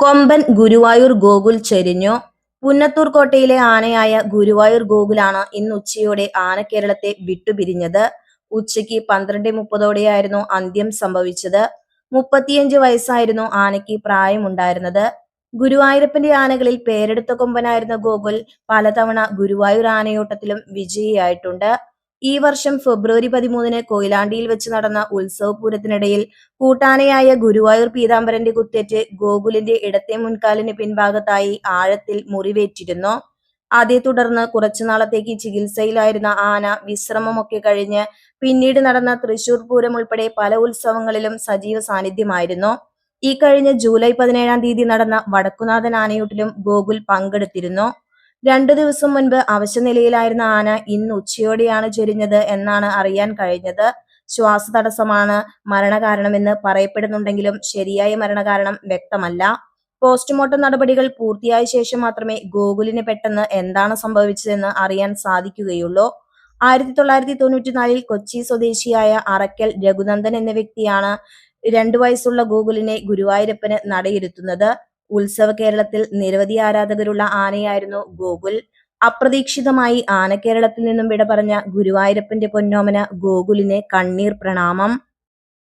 കൊമ്പൻ ഗുരുവായൂർ ഗോകുൽ ചെരിഞ്ഞു. പുന്നത്തൂർ കോട്ടയിലെ ആനയായ ഗുരുവായൂർ ഗോകുലാണ് ഇന്ന് ഉച്ചയോടെ ആന കേരളത്തെ വിട്ടുപിരിഞ്ഞത്. ഉച്ചയ്ക്ക് പന്ത്രണ്ട് മുപ്പതോടെയായിരുന്നു അന്ത്യം സംഭവിച്ചത്. മുപ്പത്തിയഞ്ച് വയസ്സായിരുന്നു ആനയ്ക്ക് പ്രായമുണ്ടായിരുന്നത്. ഗുരുവായൂരപ്പന്റെ ആനകളിൽ പേരെടുത്ത കൊമ്പനായിരുന്ന ഗോകുൽ പലതവണ ഗുരുവായൂർ ആനയോട്ടത്തിലും വിജയിയായിട്ടുണ്ട്. ഈ വർഷം ഫെബ്രുവരി പതിമൂന്നിന് കൊയിലാണ്ടിയിൽ വെച്ച് നടന്ന ഉത്സവ പൂരത്തിനിടയിൽ കൂട്ടാനയായ ഗുരുവായൂർ പീതാംബരന്റെ കുത്തേറ്റ് ഗോകുലിന്റെ ഇടത്തെ മുൻകാലിന് പിൻഭാഗത്തായി ആഴത്തിൽ മുറിവേറ്റിരുന്നു. അതേ തുടർന്ന് കുറച്ചു നാളത്തേക്ക് ചികിത്സയിലായിരുന്ന ആന വിശ്രമമൊക്കെ കഴിഞ്ഞ് പിന്നീട് നടന്ന തൃശൂർ പൂരം ഉൾപ്പെടെ പല ഉത്സവങ്ങളിലും സജീവ സാന്നിധ്യമായിരുന്നു. ഈ കഴിഞ്ഞ ജൂലൈ പതിനേഴാം തീയതി നടന്ന വടക്കുനാഥൻ ആനയൂട്ടിലും ഗോകുൽ പങ്കെടുത്തിരുന്നു. രണ്ടു ദിവസം മുൻപ് അവശനിലയിലായിരുന്ന ആന ഇന്ന് ഉച്ചയോടെയാണ് ചെരിഞ്ഞത് എന്നാണ് അറിയാൻ കഴിഞ്ഞത്. ശ്വാസതടസ്സമാണ് മരണകാരണമെന്ന് പറയപ്പെടുന്നുണ്ടെങ്കിലും ശരിയായ മരണകാരണം വ്യക്തമല്ല. പോസ്റ്റ്മോർട്ടം നടപടികൾ പൂർത്തിയായ ശേഷം മാത്രമേ ഗോകുലിന് പെട്ടെന്ന് എന്താണ് സംഭവിച്ചതെന്ന് അറിയാൻ സാധിക്കുകയുള്ളൂ. ആയിരത്തി തൊള്ളായിരത്തി തൊണ്ണൂറ്റിനാലിൽ കൊച്ചി സ്വദേശിയായ അറക്കൽ രഘുനന്ദൻ എന്ന വ്യക്തിയാണ് രണ്ടു വയസ്സുള്ള ഗോകുലിനെ ഗുരുവായൂരപ്പന് നടയിരുത്തുന്നത് ഉത്സവ കേരളത്തിൽ നിരവധി ആരാധകരുള്ള ആനയായിരുന്നു ഗോകുൽ. അപ്രതീക്ഷിതമായി ആന കേരളത്തിൽ നിന്നും വിട പറഞ്ഞ ഗുരുവായൂരപ്പന്റെ പൊന്നോമന ഗോകുലിന് കണ്ണീർ പ്രണാമം.